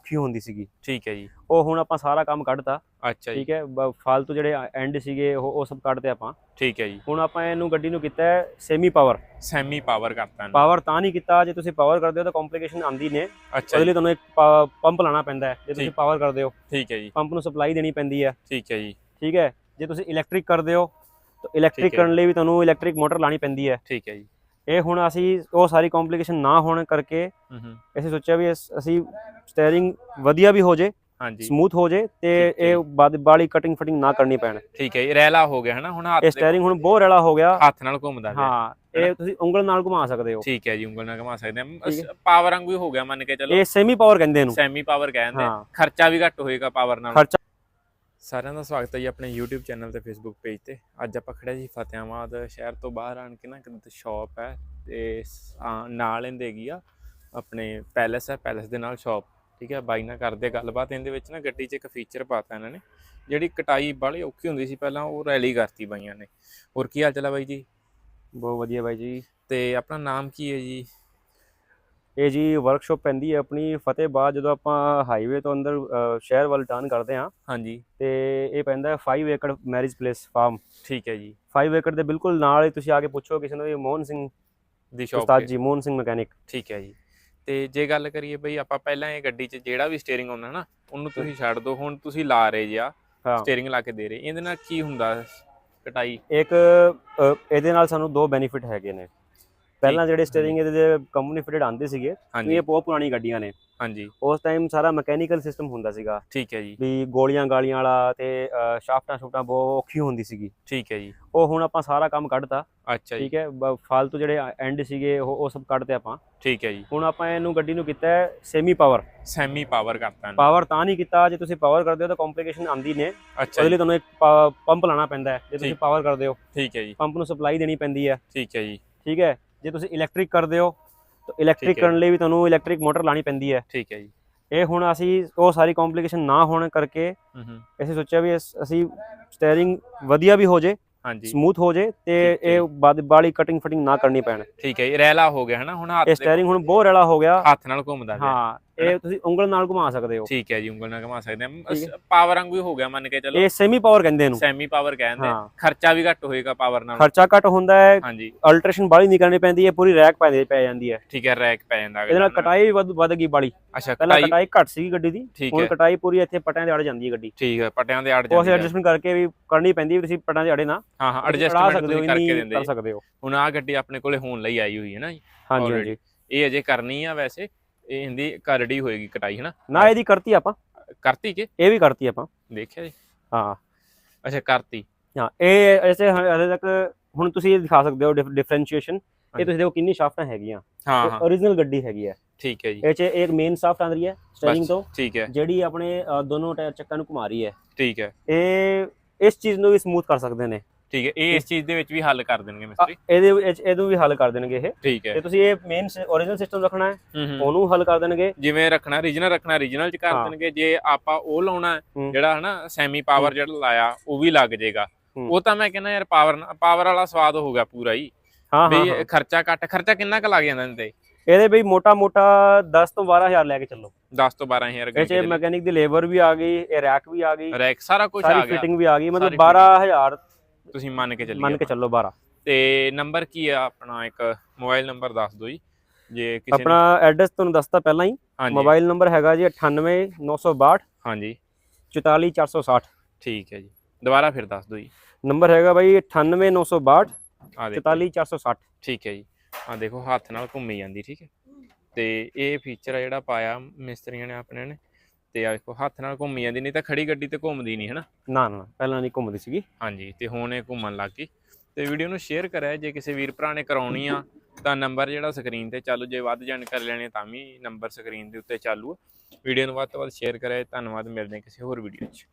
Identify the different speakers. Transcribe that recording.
Speaker 1: ਔਖੀ ਹੁੰਦੀ ਸੀਗੀ।
Speaker 2: ਠੀਕ ਹੈ ਜੀ।
Speaker 1: ਉਹ ਹੁਣ ਆਪਾਂ ਸਾਰਾ ਕੰਮ ਕੱਢਤਾ।
Speaker 2: ਅੱਛਾ ਜੀ।
Speaker 1: ਠੀਕ ਹੈ ਫਾਲਤੂ ਜਿਹੜੇ ਐਂਡ ਸੀਗੇ ਉਹ ਉਹ ਸਭ ਕੱਢਤੇ ਆਪਾਂ।
Speaker 2: ਠੀਕ ਹੈ ਜੀ।
Speaker 1: ਹੁਣ ਆਪਾਂ ਇਹਨੂੰ ਗੱਡੀ ਨੂੰ ਕੀਤਾ ਹੈ ਸੈਮੀ ਪਾਵਰ
Speaker 2: ਸੈਮੀ ਪਾਵਰ ਕਰਤਾ ਇਹਨੂੰ।
Speaker 1: ਪਾਵਰ ਤਾਂ ਨਹੀਂ ਕੀਤਾ ਜੇ ਤੁਸੀਂ ਪਾਵਰ ਕਰਦੇ ਹੋ ਤਾਂ ਕੰਪਲਿਕੇਸ਼ਨ ਆਂਦੀ ਨੇ। ਉਹਦੇ ਲਈ ਤੁਹਾਨੂੰ ਇੱਕ ਪੰਪ ਲਾਣਾ ਪੈਂਦਾ ਹੈ। ਜੇ ਤੁਸੀਂ। ਪਾਵਰ ਕਰਦੇ ਹੋ।
Speaker 2: ਠੀਕ ਹੈ ਜੀ।
Speaker 1: ਪੰਪ ਨੂੰ ਸਪਲਾਈ ਦੇਣੀ ਪੈਂਦੀ ਹੈ।
Speaker 2: ਠੀਕ ਹੈ ਜੀ।
Speaker 1: ਠੀਕ ਹੈ ਜੇ ਤੁਸੀਂ ਇਲੈਕਟ੍ਰਿਕ ਕਰਦੇ ਹੋ ਤਾਂ ਇਲੈਕਟ੍ਰਿਕ। ਕਰਨ ਲਈ ਵੀ ਤੁਹਾਨੂੰ ਇਲੈਕਟ੍ਰਿਕ ਮੋਟਰ ਲਾਣੀ ਪੈਂਦੀ ਹੈ।
Speaker 2: ਠੀਕ ਹੈ ਜੀ।
Speaker 1: ਇਹ ਹੁਣ ਅਸੀਂ ਉਹ ਸਾਰੀ ਕੰਪਲਿਕੇਸ਼ਨ ਨਾ ਹੋਣ ਕਰਕੇ ਅਸੀਂ ਸੋਚਿਆ ਵੀ ਅਸ- ਸਟੀਅਰਿੰਗ ਵਧੀਆ ਵੀ ਹੋ ਜੇ
Speaker 2: ਹਾਂਜੀ।
Speaker 1: ਸਮੂਥ ਹੋ ਜੇ ਤੇ। ਇਹ ਬਾਲੀ ਕਟਿੰਗ ਫਟਿੰਗ ਨਾ ਕਰਨੀ ਪੈਣ।
Speaker 2: ਠੀਕ ਹੈ ਜੀ ਰੈਲਾ ਹੋ ਗਿਆ ਹਨਾ? ਹੁਣ ਹੱਥ
Speaker 1: ਇਹ ਸਟੀਅਰਿੰਗ ਹੁਣ ਬਹੁਤ ਰਲਾ ਹੋ ਗਿਆ।
Speaker 2: ਹੱਥ ਨਾਲ ਘੁੰਮਦਾ
Speaker 1: ਹਾਂ ਇਹ ਤੁਸੀਂ ਉਂਗਲ ਨਾਲ ਘੁਮਾ ਸਕਦੇ ਹੋ।
Speaker 2: ਠੀਕ ਹੈ ਜੀ ਉਂਗਲ ਨਾਲ ਘੁਮਾ ਸਕਦੇ ਆ ਪਾਵਰ ਵਾਂਗੂ ਹੀ ਹੋ ਗਿਆ ਮੰਨ ਕੇ ਚਲੋ।
Speaker 1: ਇਹ ਸੈਮੀ ਪਾਵਰ ਕਹਿੰਦੇ ਇਹਨੂੰ।
Speaker 2: ਸੈਮੀ ਪਾਵਰ ਕਹਿੰਦੇ। ਖਰਚਾ ਵੀ ਘੱਟ ਹੋਏਗਾ ਪਾਵਰ ਨਾਲ।
Speaker 1: ਖਰਚਾ
Speaker 2: ਸਾਰਿਆਂ ਦਾ ਸਵਾਗਤ ਹੈ ਜੀ ਆਪਣੇ YouTube ਚੈਨਲ ਤੇ Facebook ਪੇਜ ਤੇ। ਅੱਜ ਆਪਾਂ ਖੜੇ ਜੀ ਫਤਿਆਬਾਦ ਸ਼ਹਿਰ ਤੋਂ ਬਾਹਰ ਆਣ ਕੇ ਨਾ ਇੱਕ ਸ਼ਾਪ ਹੈ ਤੇ ਨਾਲ ਇਹਦੇ ਹੈਗੀ ਆ ਆਪਣੇ ਪੈਲੇਸ ਹੈ ਪੈਲੇਸ ਦੇ ਨਾਲ ਸ਼ਾਪ ਠੀਕ ਹੈ? ਬਾਈ ਨਾਲ ਕਰਦੇ ਗੱਲਬਾਤ ਇਹਦੇ ਵਿੱਚ ਨਾ ਗੱਡੀ 'ਚ ਇੱਕ ਫੀਚਰ ਪਾਤਾ ਇਹਨਾਂ ਨੇ ਜਿਹੜੀ ਕਟਾਈ ਬਾਹਲੀ ਔਖੀ ਹੁੰਦੀ ਸੀ ਪਹਿਲਾਂ ਉਹ ਰੈਲੀ ਕਰਤੀ ਬਾਈਆਂ ਨੇ। ਹੋਰ ਕੀ ਹਾਲ ਚਾਲ ਹੈ ਬਾਈ ਜੀ?
Speaker 1: ਬਹੁਤ ਵਧੀਆ ਬਾਈ ਜੀ।
Speaker 2: ਤੇ ਆਪਣਾ ਨਾਮ ਕੀ ਹੈ ਜੀ?
Speaker 1: ਇਹ ਜੀ ਵਰਕਸ਼ਾਪ ਪੈਂਦੀ ਹੈ ਆਪਣੀ ਫਤਿਹਬਾਦ ਜਦੋਂ ਆਪਾਂ ਹਾਈਵੇ ਤੋਂ ਅੰਦਰ ਸ਼ਹਿਰ ਵੱਲ ਟਰਨ ਕਰਦੇ ਹਾਂ।
Speaker 2: ਹਾਂਜੀ।
Speaker 1: ਤੇ ਇਹ ਪੈਂਦਾ ਹੈ 5 ਏਕੜ ਮੈਰਿਜ ਪਲੇਸ ਫਾਰਮ
Speaker 2: ਠੀਕ ਹੈ ਜੀ।
Speaker 1: 5 ਏਕੜ ਦੇ ਬਿਲਕੁਲ ਨਾਲ ਹੀ ਤੁਸੀਂ ਆ ਕੇ ਪੁੱਛੋ ਕਿਸੇ ਨੂੰ ਵੀ ਮੋਹਨ ਸਿੰਘ
Speaker 2: ਦੀ ਸ਼ਾਪ
Speaker 1: ਉਸਤਾਦ ਜੀ ਮੋਹਨ ਸਿੰਘ ਮਕੈਨਿਕ
Speaker 2: ਠੀਕ ਹੈ ਜੀ। ਤੇ ਜੇ ਗੱਲ ਕਰੀਏ ਬਈ ਆਪਾਂ ਪਹਿਲਾਂ ਇਹ ਗੱਡੀ 'ਚ ਜਿਹੜਾ ਵੀ ਸਟੀਅਰਿੰਗ ਆਉਂਦਾ ਨਾ ਉਹਨੂੰ ਤੁਸੀਂ ਛੱਡ ਦਿਓ ਹੁਣ ਤੁਸੀਂ ਲਾ ਰਹੇ ਜੀ ਆ
Speaker 1: ਹਾਂ।
Speaker 2: ਸਟੀਅਰਿੰਗ ਲਾ ਕੇ ਦੇ ਰਹੇ। ਇਹਦੇ ਨਾਲ ਕੀ ਹੁੰਦਾ ਕਟਾਈ?
Speaker 1: ਇੱਕ ਇਹਦੇ ਨਾਲ ਸਾਨੂੰ ਦੋ ਬੈਨੀਫਿਟ ਹੈਗੇ ਨੇ। ਪਹਿਲਾਂ ਜਿਹੜੇ ਸਟੀਅਰਿੰਗ ਇਹਦੇ ਦੇ ਕੰਪਨੀ ਫਿਟਡ ਆਉਂਦੇ ਸੀਗੇ ਇਹ ਬਹੁਤ ਪੁਰਾਣੀ ਗੱਡੀਆਂ ਨੇ।
Speaker 2: ਹਾਂਜੀ।
Speaker 1: ਉਸ ਟਾਈਮ ਸਾਰਾ ਮਕੈਨੀਕਲ ਸਿਸਟਮ ਹੁੰਦਾ ਸੀਗਾ।
Speaker 2: ਠੀਕ ਹੈ ਜੀ।
Speaker 1: ਵੀ ਗੋਲੀਆਂ ਗਾਲੀਆਂ ਵਾਲਾ ਤੇ ਸ਼ਾਫਟਾਂ ਸ਼ੂਟਾਂ ਬਹੁਤ ਔਖੀ ਹੁੰਦੀ ਸੀਗੀ।
Speaker 2: ਠੀਕ ਹੈ ਜੀ।
Speaker 1: ਉਹ ਹੁਣ ਆਪਾਂ ਸਾਰਾ ਕੰਮ ਕੱਢਤਾ।
Speaker 2: ਅੱਛਾ
Speaker 1: ਠੀਕ ਹੈ ਫਾਲਤੂ ਜਿਹੜੇ ਐਂਡ ਸੀਗੇ ਉਹ ਉਹ ਸਭ ਕੱਢਤੇ ਆਪਾਂ।
Speaker 2: ਠੀਕ ਹੈ ਜੀ।
Speaker 1: ਹੁਣ ਆਪਾਂ ਇਹਨੂੰ ਗੱਡੀ ਨੂੰ ਕੀਤਾ ਸੈਮੀ ਪਾਵਰ
Speaker 2: ਸੈਮੀ ਪਾਵਰ ਕਰਤਾ
Speaker 1: ਪਾਵਰ ਤਾਂ ਨਹੀਂ ਕੀਤਾ ਜੇ ਤੁਸੀਂ ਪਾਵਰ ਕਰਦੇ ਹੋ ਤਾਂ ਕੰਪਲਿਕੇਸ਼ਨ ਆਂਦੀ ਨੇ।
Speaker 2: ਅੱਛਾ
Speaker 1: ਉਹਦੇ ਲਈ ਤੁਹਾਨੂੰ ਇੱਕ ਪੰਪ ਲਾਣਾ ਪੈਂਦਾ ਹੈ ਜੇ ਤੁਸੀਂ। ਪਾਵਰ ਕਰਦੇ ਹੋ।
Speaker 2: ਠੀਕ ਹੈ ਜੀ।
Speaker 1: ਪੰਪ ਨੂੰ ਸਪਲਾਈ ਦੇਣੀ ਪੈਂਦੀ ਹੈ।
Speaker 2: ਠੀਕ ਹੈ ਜੀ।
Speaker 1: ਠੀਕ ਹੈ। ਜੇ ਤੁਸੀਂ ਇਲੈਕਟ੍ਰਿਕ ਕਰਦੇ ਹੋ ਤਾਂ ਇਲੈਕਟ੍ਰਿਕ। ਕਰਨ ਲਈ ਵੀ ਤੁਹਾਨੂੰ ਇਲੈਕਟ੍ਰਿਕ ਮੋਟਰ ਲਾਣੀ ਪੈਂਦੀ ਹੈ।
Speaker 2: ਠੀਕ ਹੈ ਜੀ।
Speaker 1: ਇਹ ਹੁਣ ਅਸੀਂ ਉਹ ਸਾਰੀ ਕੰਪਲਿਕੇਸ਼ਨ ਨਾ ਹੋਣ ਕਰਕੇ ਅਸੀਂ ਸੋਚਿਆ ਵੀ ਅਸ- ਸਟੀਅਰਿੰਗ ਵਧੀਆ ਵੀ ਹੋ ਜੇ
Speaker 2: ਹਾਂਜੀ।
Speaker 1: ਸਮੂਥ ਹੋ ਜੇ ਤੇ। ਇਹ ਬਾਦ- ਬਾਲੀ ਕਟਿੰਗ ਫਟਿੰਗ ਨਾ ਕਰਨੀ ਪੈਣ।
Speaker 2: ਠੀਕ ਹੈ ਜੀ ਰੈਲਾ ਹੋ ਗਿਆ ਹਨਾ ਹੁਣ ਹੱਥ
Speaker 1: ਇਹ ਸਟੀਅਰਿੰਗ ਹੁਣ ਬਹੁਤ ਰਲਾ ਹੋ ਗਿਆ।
Speaker 2: ਹੱਥ ਨਾਲ ਘੁੰਮਦਾ
Speaker 1: ਹਾਂ ਇਹ ਤੁਸੀਂ ਉਂਗਲ ਨਾਲ ਘੁਮਾ ਸਕਦੇ ਹੋ।
Speaker 2: ਠੀਕ ਹੈ ਜੀ ਉਂਗਲ ਨਾਲ ਘੁਮਾ ਸਕਦੇ ਆ ਪਾਵਰ ਵਾਂਗੂ ਹੀ ਹੋ ਗਿਆ ਮੰਨ ਕੇ ਚਲੋ।
Speaker 1: ਇਹ ਸੈਮੀ ਪਾਵਰ ਕਹਿੰਦੇ ਇਹਨੂੰ।
Speaker 2: ਸੈਮੀ ਪਾਵਰ ਕਹਿੰਦੇ।
Speaker 1: ਹਾਂ।
Speaker 2: ਖਰਚਾ ਵੀ ਘੱਟ ਹੋਏਗਾ ਪਾਵਰ ਨਾਲ।
Speaker 1: ਖਰਚਾ ਘੱਟ ਹੁੰਦਾ ਹੈ
Speaker 2: ਹਾਂਜੀ।
Speaker 1: ਅਲਟਰੇਸ਼ਨ ਬਾਲੀ ਨਹੀਂ ਕਰਨੀ ਪੈਂਦੀ ਹੈ ਪੂਰੀ ਰੈਕ ਪੈ ਪੈ ਜਾਂਦੀ ਹੈ।
Speaker 2: ਠੀਕ ਹੈ ਰੈਕ ਪੈ ਜਾਂਦਾ
Speaker 1: ਇਹਦੇ ਨਾਲ ਕਟਾਈ ਵੀ ਵੱਧ ਵੱਧ ਗਈ ਬਾਲੀ
Speaker 2: ਅੱਛਾ
Speaker 1: ਪਹਿਲਾਂ
Speaker 2: ਕਟਾਈ
Speaker 1: ਘੱਟ ਸੀਗੀ ਗੱਡੀ ਦੀ ਹੁਣ
Speaker 2: ਹੈ।
Speaker 1: ਕਟਾਈ ਪੂਰੀ ਇੱਥੇ ਪਟਿਆਂ ਦੇ ਅੜ ਜਾਂਦੀ ਹੈ ਗੱਡੀ।
Speaker 2: ਠੀਕ ਹੈ ਪਟਿਆਂ ਦੇ ਅੜ
Speaker 1: ਉਹ
Speaker 2: ਜਾਂਦੀ ਹੈ।
Speaker 1: ਐਡਜਸਟਮੈਂਟ ਕਰਕੇ ਵੀ ਕਰਨੀ ਪੈਂਦੀ ਹੈ ਤੁਸੀਂ ਪਟਿਆਂ ਦੇ ਅੜੇ ਨਾ।
Speaker 2: ਹਾਂ ਹਾਂ ਐਡਜਸਟਮੈਂਟ
Speaker 1: ਹੋ
Speaker 2: ਤੁਸੀਂ ਕਰਕੇ ਦਿੰਦੇ
Speaker 1: ਕਰ। ਸਕਦੇ ਹੋ।
Speaker 2: ਹੁਣ ਆ ਗੱਡੀ ਆਪਣੇ ਕੋਲੇ ਹੋਣ ਲਈ ਆਈ ਹੋਈ ਹੈ ਨਾ ਜੀ।
Speaker 1: ਹਾਂਜੀ. ਹਾਂਜੀ।
Speaker 2: ਇਹ ਅਜੇ ਕਰਨੀ ਆ ਵੈਸੇ। ਇਹ ਹਿੰਦੀ ਕਰੜੀ ਹੋਏਗੀ ਕਟਾਈ ਹੈ ਨਾ
Speaker 1: ਨਾ ਇਹਦੀ ਕਰਤੀ ਆਪਾਂ।
Speaker 2: ਕਰਤੀ ਕਿ?
Speaker 1: ਇਹ ਵੀ ਕਰਤੀ ਆਪਾਂ।
Speaker 2: ਦੇਖਿਆ ਜੀ।
Speaker 1: ਹਾਂ।
Speaker 2: ਅੱਛਾ ਕਰਤੀ।
Speaker 1: ਹਾਂ ਇਹ ਐਸੇ ਹਲੇ ਤੱਕ ਹੁਣ ਤੁਸੀਂ ਇਹ ਦਿਖਾ ਸਕਦੇ ਹੋ ਡਿਫਰੈਂਸ਼ੀਏਸ਼ਨ ਇਹ। ਤੁਸੀਂ ਦੇਖੋ ਕਿੰਨੀ ਸ਼ਾਫਟਾਂ ਹੈਗੀਆਂ।
Speaker 2: ਹਾਂ ਹਾਂ।
Speaker 1: origignal ਗੱਡੀ ਹੈਗੀ ਹੈ।
Speaker 2: ਠੀਕ ਹੈ ਜੀ।
Speaker 1: ਇਹ ਚ ਇੱਕ ਮੇਨ ਸ਼ਾਫਟ ਆਂਦੀ ਹੈ ਸਟੀਅਰਿੰਗ ਤੋਂ।
Speaker 2: ਠੀਕ ਹੈ।
Speaker 1: ਜਿਹੜੀ ਆਪਣੇ ਦੋਨੋਂ ਟਾਇਰ ਚੱਕਾਂ ਨੂੰ ਘੁਮਾ ਰਹੀ ਹੈ।
Speaker 2: ਠੀਕ ਹੈ।
Speaker 1: ਇਹ ਇਸ ਚੀਜ਼ ਨੂੰ ਵੀ ਸਮੂਥ ਕਰ ਸਕਦੇ ਨੇ।
Speaker 2: ਠੀਕ ਹੈ ਇਹ ਇਸ ਚੀਜ਼ ਦੇ ਵਿੱਚ ਵੀ ਹੱਲ ਕਰ ਦੇਣਗੇ ਮਿਸਤਰੀ।
Speaker 1: ਇਹਦੇ ਵਿੱਚ ਇਹਨੂੰ ਵੀ ਹੱਲ ਕਰ ਦੇਣਗੇ ਇਹ।
Speaker 2: ਠੀਕ ਹੈ।
Speaker 1: ਤੇ ਤੁਸੀਂ ਇਹ ਮੇਨ origignal ਸਿਸਟਮ ਰੱਖਣਾ ਹੈ ਉਹਨੂੰ ਹੱਲ ਕਰ ਦੇਣਗੇ।
Speaker 2: ਜਿਵੇਂ ਰੱਖਣਾ ਰੀਜਨਲ ਰੱਖਣਾ ਰੀਜਨਲ ਚ ਕਰ। ਦੇਣਗੇ। ਜੇ ਆਪਾਂ ਉਹ ਲਾਉਣਾ। ਜਿਹੜਾ ਹਨਾ ਸੈਮੀ ਪਾਵਰ ਜਿਹੜਾ ਲਾਇਆ ਉਹ ਵੀ ਲੱਗ ਜਾਏਗਾ। ਉਹ ਤਾਂ ਮੈਂ ਕਹਿੰਦਾ ਯਾਰ ਪਾਵਰ ਪਾਵਰ ਵਾਲਾ ਸਵਾਦ ਹੋ ਗਿਆ ਪੂਰਾ ਹੀ।
Speaker 1: ਹਾਂ ਹਾਂ।
Speaker 2: ਖਰਚਾ ਘੱਟ ਖਰਚਾ ਕਿੰਨਾ ਕੁ ਲੱਗ ਜਾਂਦਾ ਇਹਦੇ
Speaker 1: ਇਹਦੇ ਵੀ ਮੋਟਾ ਮੋਟਾ 10 ਤੋਂ 12000 ਲੈ ਕੇ ਚੱਲੋ।
Speaker 2: 10 ਤੋਂ 12000
Speaker 1: ਇਹ ਚ ਮੈਕੈਨਿਕ ਦੀ ਲੇਬਰ ਵੀ ਆ ਗਈ ਇਹ ਰੈਕ ਵੀ ਆ ਗਈ।
Speaker 2: ਰੈਕ ਸਾਰਾ ਕੁਝ ਆ
Speaker 1: ਸਾਰੀ
Speaker 2: ਗਿਆ।
Speaker 1: ਫਿਟਿੰਗ ਵੀ ਆ ਗਈ ਮਤਲਬ
Speaker 2: ਸਾਰੀ
Speaker 1: 12000
Speaker 2: ਤੁਸੀਂ ਮੰਨ ਕੇ ਚੱਲੀਏ
Speaker 1: ਮੰਨ ਕੇ ਚੱਲੋ 12
Speaker 2: ਤੇ ਨੰਬਰ ਕੀ ਆ ਆਪਣਾ? ਇੱਕ ਮੋਬਾਈਲ ਨੰਬਰ ਦੱਸ ਦਿਓ ਜੀ। ਜੇ ਕਿਸੇ
Speaker 1: ਆਪਣਾ ਐਡਰੈਸ ਤੁਹਾਨੂੰ ਦੱਸਤਾ ਪਹਿਲਾਂ ਹੀ। ਮੋਬਾਈਲ ਨੰਬਰ ਹੈਗਾ ਜੀ 98962
Speaker 2: ਹਾਂਜੀ।
Speaker 1: 44460
Speaker 2: ਠੀਕ ਹੈ ਜੀ। ਦੁਬਾਰਾ ਫਿਰ ਦੱਸ ਦਿਓ ਜੀ।
Speaker 1: ਨੰਬਰ ਹੈਗਾ ਬਾਈ 98962
Speaker 2: ਆ ਦੇਖੋ।
Speaker 1: 44460
Speaker 2: ਠੀਕ ਹੈ ਜੀ। ਆ ਦੇਖੋ ਹੱਥ ਨਾਲ ਘੁੰਮੀ ਜਾਂਦੀ ਠੀਕ ਹੈ। ਤੇ ਇਹ ਫੀਚਰ ਆ ਜਿਹੜਾ ਪਾਇਆ ਮਿਸਤਰੀਆਂ ਨੇ ਆਪਣੇ ਨੇ। ਤੇ ਆ ਦੇਖੋ ਹੱਥ ਨਾਲ ਘੁੰਮੀ ਜਾਂਦੀ ਨਹੀਂ ਤਾਂ ਖੜੀ ਗੱਡੀ ਤੇ ਘੁੰਮਦੀ ਨਹੀਂ ਹਨਾ?
Speaker 1: ਨਾ ਨਾ ਪਹਿਲਾਂ ਨਹੀਂ ਘੁੰਮਦੀ ਸੀਗੀ।
Speaker 2: ਹਾਂਜੀ ਤੇ ਹੁਣ ਇਹ ਘੁੰਮਣ ਲੱਗ ਗਈ। ਤੇ ਵੀਡੀਓ ਨੂੰ ਸ਼ੇਅਰ ਕਰਿਆ ਜੇ ਕਿਸੇ ਵੀਰ ਭਰਾ ਨੇ ਕਰਾਉਣੀ ਆ ਤਾਂ ਨੰਬਰ ਜਿਹੜਾ ਸਕਰੀਨ ਤੇ ਚਾਲੂ ਜੇ ਵੱਧ ਜਾਣਕਾਰੀ ਲੈਣੀ ਤਾਂ ਵੀ ਨੰਬਰ ਸਕਰੀਨ ਦੇ ਉੱਤੇ ਚਾਲੂ ਵੀਡੀਓ ਨੂੰ ਵੱਧ ਤੋਂ ਵੱਧ ਸ਼ੇਅਰ ਕਰਿਆ ਧੰਨਵਾਦ ਮਿਲਦੇ ਹਾਂ ਕਿਸੇ ਹੋਰ ਵੀਡੀਓ 'ਚ।